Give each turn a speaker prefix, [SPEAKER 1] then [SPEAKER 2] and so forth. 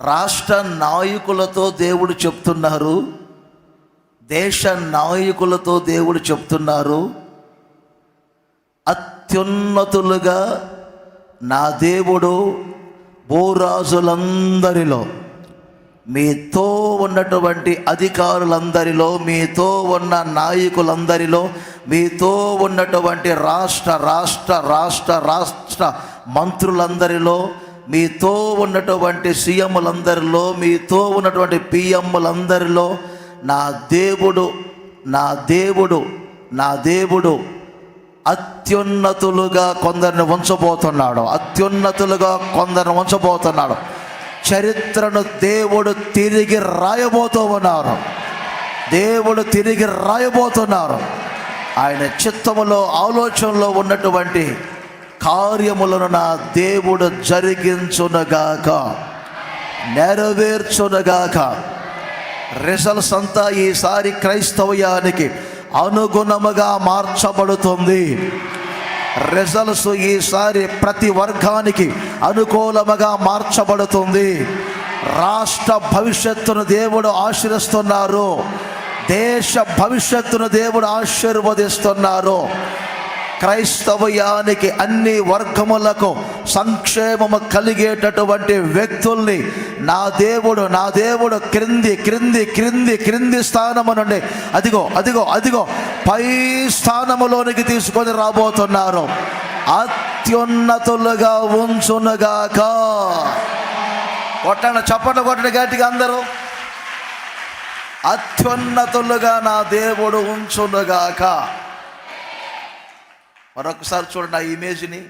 [SPEAKER 1] రాష్ట్ర నాయకులతో దేవుడు చెప్తున్నారు దేశ నాయకులతో దేవుడు చెప్తున్నారు అత్యున్నతులుగా నా దేవుడు భూరాజులందరిలో మీతో ఉన్నటువంటి అధికారులందరిలో మీతో ఉన్న నాయకులందరిలో మీతో ఉన్నటువంటి రాష్ట్ర రాష్ట్ర రాష్ట్ర రాష్ట్ర మంత్రులందరిలో మీతో ఉన్నటువంటి సీఎంలందరిలో మీతో ఉన్నటువంటి పిఎంలందరిలో నా దేవుడు నా దేవుడు నా దేవుడు అత్యున్నతులుగా కొందరిని ఉంచబోతున్నాడు. అత్యున్నతులుగా కొందరిని ఉంచబోతున్నాడు. చరిత్రను దేవుడు తిరిగి రాయబోతూ ఉన్నారు. దేవుడు తిరిగి రాయబోతున్నారు. ఆయన చిత్తములో ఆలోచనలో ఉన్నటువంటి కార్యములను నా దేవుడు జరిగించునగాక. నెరవేర్చునగాక. రిజల్ట్స్ అంతా ఈసారి క్రైస్తవ్యానికి అనుగుణముగా మార్చబడుతుంది. రిజల్ట్స్ ఈసారి ప్రతి వర్గానికి అనుకూలముగా మార్చబడుతుంది. రాష్ట్ర భవిష్యత్తును దేవుడు ఆశీర్వస్తున్నారు దేశ భవిష్యత్తును దేవుడు ఆశీర్వదిస్తున్నారు. క్రైస్తవయానికి అన్ని వర్గములకు సంక్షేమము కలిగేటటువంటి వ్యక్తుల్ని నా దేవుడు నా దేవుడు క్రింది క్రింది క్రింది క్రింది స్థానము నుండి అదిగో అదిగో అదిగో పై స్థానములోనికి తీసుకొని రాబోతున్నారు. అత్యున్నతులుగా ఉంచునుగాక. కొట్టండి చప్పట్లు కొట్టండి గట్టిగా అందరూ. అత్యున్నతులుగా నా దేవుడు ఉంచునుగాక. మరొకసారి చూడండి ఆ ఇమేజ్ని.